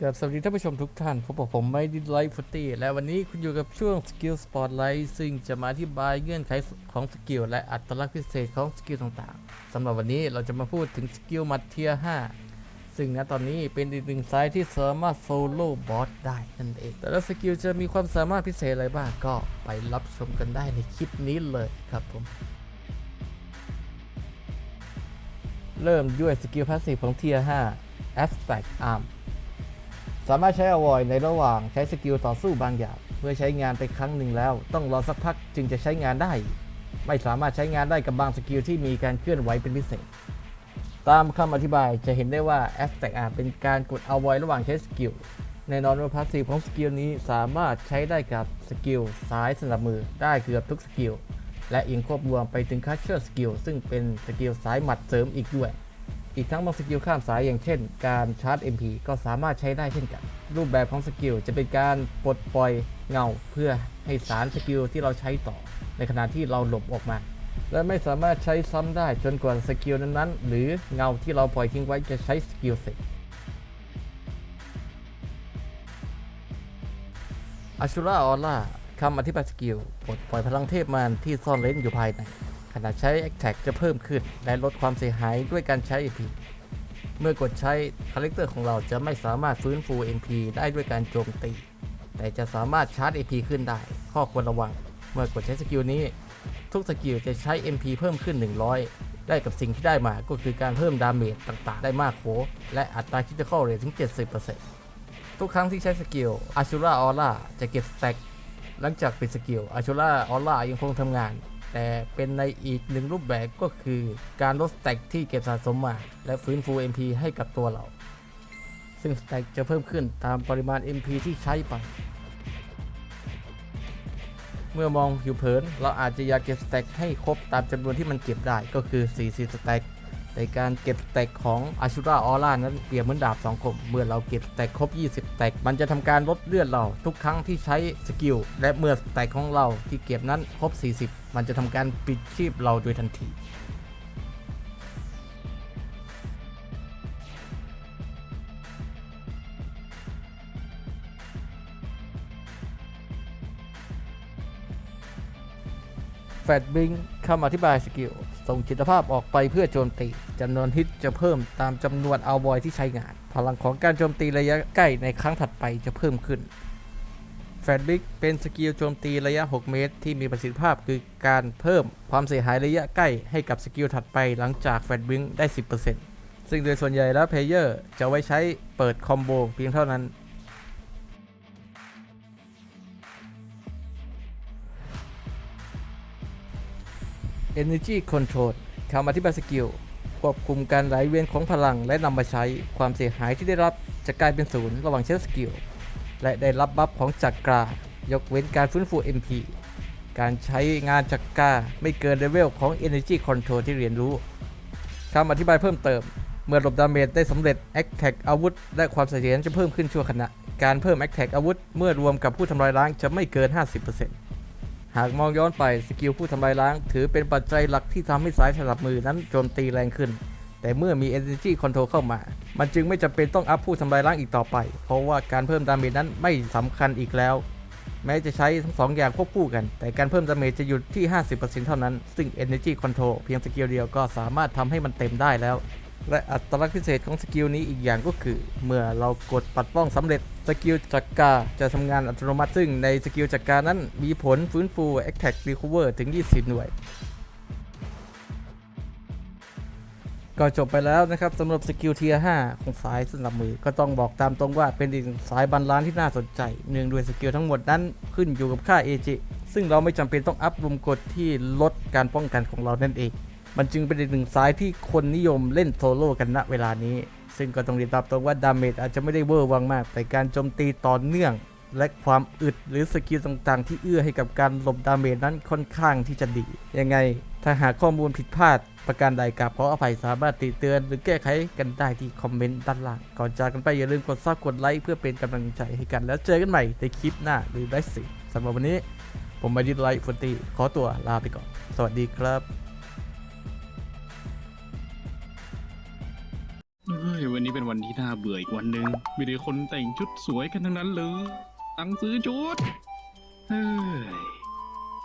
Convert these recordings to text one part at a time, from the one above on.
กับสวัสดีท่านผู้ชมทุกท่านพบกับผมไม่ดิไลฟ์ฟุตตี้และวันนี้คุณอยู่กับช่วงสกิลสปอตไลท์ซึ่งจะมาอธิบายเงื่อนไขของสกิลและอัตลักษณ์พิเศษของสกิลต่างๆสำหรับวันนี้เราจะมาพูดถึงสกิลมัดเทีย5ซึ่งณตอนนี้เป็นอีกหนึ่งสายที่สามารถโซโล่บอสได้นั่นเอง แต่ละสกิลจะมีความสามารถพิเศษอะไรบ้างก็ไปรับชมกันได้ในคลิปนี้เลยครับผมเริ่มด้วยสกิลพาสซีฟของเทีย5 Abstract Arm สามารถใช้อวอยในระหว่างใช้สกิลต่อสู้บางอย่าง เมื่อใช้งานไปครั้งหนึ่งแล้ว ต้องรอสักพักจึงจะใช้งานได้ ไม่สามารถใช้งานได้กับบางสกิลที่มีการเคลื่อนไหวเป็นพิเศษ ตามคำอธิบายจะเห็นได้ว่า a s t a c อาเป็นการกดอวอยระหว่างใช้สกิลแน่นอนว่าพาสซีฟของสกิลนี้สามารถใช้ได้กับสกิลซ้ายสนับมือได้เกือบทุกสกิลและยังควบรวมไปถึงคัชเชอร์สกิลซึ่งเป็นสกิลซ้ายหมัดเสริมอีกด้วย อีกทั้งบางสกิลข้ามสายอย่างเช่น การชาร์จ MP ก็สามารถใช้ได้เช่นกัน รูปแบบของสกิลจะเป็นการปลดปล่อยเงา เพื่อให้สารสกิลที่เราใช้ต่อ ในขณะที่เราหลบออกมา และไม่สามารถใช้ซ้ำได้จนกว่าสกิลนั้นๆ หรือเงาที่เราปล่อยทิ้งไว้จะใช้สกิลเสร็จอาชูราออร่าคำอธิบายสกิลปลดปล่อยพลังเทพมารที่ซ่อนเร้นอยู่ภายใน ขณะใช้ Attack จะเพิ่มขึ้น และลดความเสียหายด้วยการใช้ MP เมื่อกดใช้คาแรคเตอร์ของเราจะไม่สามารถฟื้นฟู MP ได้ด้วยการโจมตี แต่จะสามารถชาร์จ MP ขึ้นได้ ข้อควรระวัง เมื่อกดใช้สกิลนี้ ทุกสกิลจะใช้ MP เพิ่มขึ้น 100 ได้กับสิ่งที่ได้มาก็คือการเพิ่มดาเมจต่างๆ ได้มากโขและอัตราคิด i ค a l เรทถึง 70%ทุกครั้งที่ใช้สกิล Ashura Aura จะเก็บสแต็กหลังจากปิดสกิล Ashura Aura ยังคงทำงาน แต่เป็นในอีกหนึ่งรูปแบบก็คือ การลดสแต็กที่เก็บสะสมมาและฟื้นฟู MP ให้กับตัวเรา ซึ่งสแต็กจะเพิ่มขึ้นตามปริมาณ MP ที่ใช้ไป เมื่อมองผิวเผิน เราอาจจะอยากเก็บสแต็กให้ครบตามจำนวนที่มันเก็บได้ก็คือ 40สแต็ก แต่การเก็บแตกของ Ashura Aura นั้นเปรียบเหมือนดาบสองคม เมื่อเราเก็บแตกครบ 20สแตก มันจะทำการลดเลือดเราทุกครั้งที่ใช้สกิล และเมื่อแตกของเราที่เก็บนั้นครบ 40 มันจะทำการปิดชีพเราโดยทันทีแฟดบิงคำอธิบายสกิล ส่งจิตภาพออกไปเพื่อโจมตีจำนวนฮิตจะเพิ่มตามจำนวนเอาบอยที่ใช้งาน พลังของการโจมตีระยะใกล้ในครั้งถัดไปจะเพิ่มขึ้นแฟดบิกเป็นสกิลโจมตีระยะ 6 เมตร ที่มีประสิทธิภาพคือการเพิ่มความเสียหายระยะใกล้ให้กับสกิลถัดไปหลังจากแฟดบิงได้ 10%ซึ่งโดยส่วนใหญ่แล้วเพลเยอร์จะไว้ใช้เปิดคอมโบเพียงเท่านั้น Energy Control คำอธิบายสกิลควบคุมการไหลเวียนของพลังและนำมาใช้ความเสียหายที่ได้รับจะกลายเป็นศูนย์ระหว่างใช้สกิล และได้รับบัฟของจักรายกเว้นการฟื้นฟู MP การใช้งานจักราไม่เกินเลเวลของ Energy Control ที่เรียนรู้คำอธิบายเพิ่มเติม เมื่อหลบดาเมจได้สำเร็จ a อ t a c อาวุธ และความเสถียรจะเพิ่มขึ้นชั่วขณะ การเพิ่ม a อ t a c อาวุธ เมื่อรวมกับผู้ทำลายล้างจะไม่เกิน 50% หากมองย้อนไปสกิลผู้ทำลายล้าง ถือเป็นปัจจัยหลักที่ทำให้สายสลับมือนั้นโจมตีแรงขึ้น แต่เมื่อมี Energy Control เข้ามา มันจึงไม่จำเป็นต้องอัพผู้ทำลายล้างอีกต่อไป เพราะว่าการเพิ่มดาเมจนั้นไม่สำคัญอีกแล้ว แม้จะใช้ทั้งสองอย่างควบคู่กัน แต่การเพิ่มดาเมจจะอยู่ที่ 50%เท่านั้น ซึ่ง Energy Control เพียงสกิลเดียวก็สามารถทำให้มันเต็มได้แล้ว และอัตลักษณ์พิเศษของสกิลนี้อีกอย่างก็คือ เมื่อเรากดปัดป้องสำเร็จสกิลจักกาจะทำงานอัตโนมัติซึ่งในสกิลจักกานั้นมีผลฟื้นฟู Attack Recover ถึง 20 หน่วย ก็จบไปแล้วนะครับสำหรับสกิลเทีย5ของสายสนับมือ ก็ต้องบอกตามตรงว่าเป็นอีกสายบรรลานที่น่าสนใจเนื่องด้วยสกิลทั้งหมดนั้นขึ้นอยู่กับค่า AG ซึ่งเราไม่จำเป็นต้องอัพรวมกดที่ลดการป้องกันของเรานั่นเอง มันจึงเป็นอีกหนึ่งสายที่คนนิยมเล่นโซโล่กันณเวลานี้ ซึ่งก็ต้องเรียนตามตรงว่าดาเมจอาจจะไม่ได้เวอร์วังมาก แต่การโจมตีต่อเนื่อง และความอึดหรือสกิลต่างๆ ที่เอื้อให้กับการหลบดาเมจนั้นค่อนข้างที่จะดี ยังไงถ้าหากข้อมูลผิดพลาดประการใดกับขออภัยสามารถติเตือน หรือแก้ไขกันได้ที่คอมเมนต์ด้านล่าง ก่อนจากกันไปอย่าลืมกดซับกดไลค์เพื่อเป็นกำลังใจให้กัน แล้วเจอกันใหม่ในคลิปหน้าหรือได้สิสำหรับวันนี้ ผมไมดิไลฟ์ฟนตีขอตัวลาไปก่อน สวัสดีครับ นนี้เป็นวันที่น่าเบื่ออีกวันหนึ่งมีแต่คนแต่งชุดสวยกันทั้งนั้นเลยตังค์ซื้อชุดเฮ้ย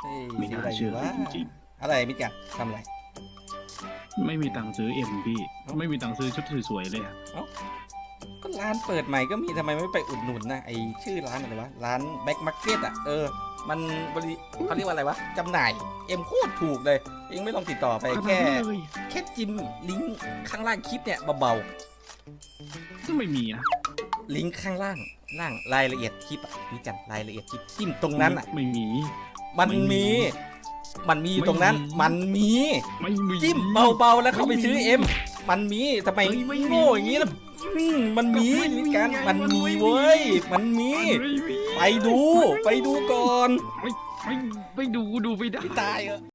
เฮ้ยไม่น่าเชื่อเลยจริง อะไรมิจักทำอะไรๆไม่มีตังค์ซื้อเอ็มพี่ไม่มีตังค์ซื้อชุดสวยๆเลยอะก็ร้านเปิดใหม่ก็มีทำไมไม่ไปอุดหนุนนะไอชื่อร้านอะไรวะ ร้านแบ็คมาร์เก็ตอะ เออ มันบริเขาเรียกว่าอะไรวะจำหน่าย เอ็มโคตรถูกเลยเองไม่ลองติดต่อไปแค่ขนาดนั้นเลย แค่จิ้มลิงก์ข้างล่างคลิปเนี่ยเบา ไม่มีนะๆลิงก์ข้างล่าง ล่างรายละเอียดคลิปอะมิจักรายละเอียดคลิปจิ้มตรงนั้นอะไม่มี มันไม่มีมี มันมีอยู่ตรงนั้นไม่มีมันมีไม่มีจิ้มเบาๆแล้วเข้าไปซื้อไม่มีเอ็ม มันมีทำไมเฮ้ยไม่มีโง่อย่างนี้ล่ะอืมมันมีก็ไม่มีมีการไงมันมันมีไม่มีเว้ย มันมีไม่มี ไปดู ไปดูก่อน ไม่ไม่ไม่ดูดูไม่ได้ตายเหรอ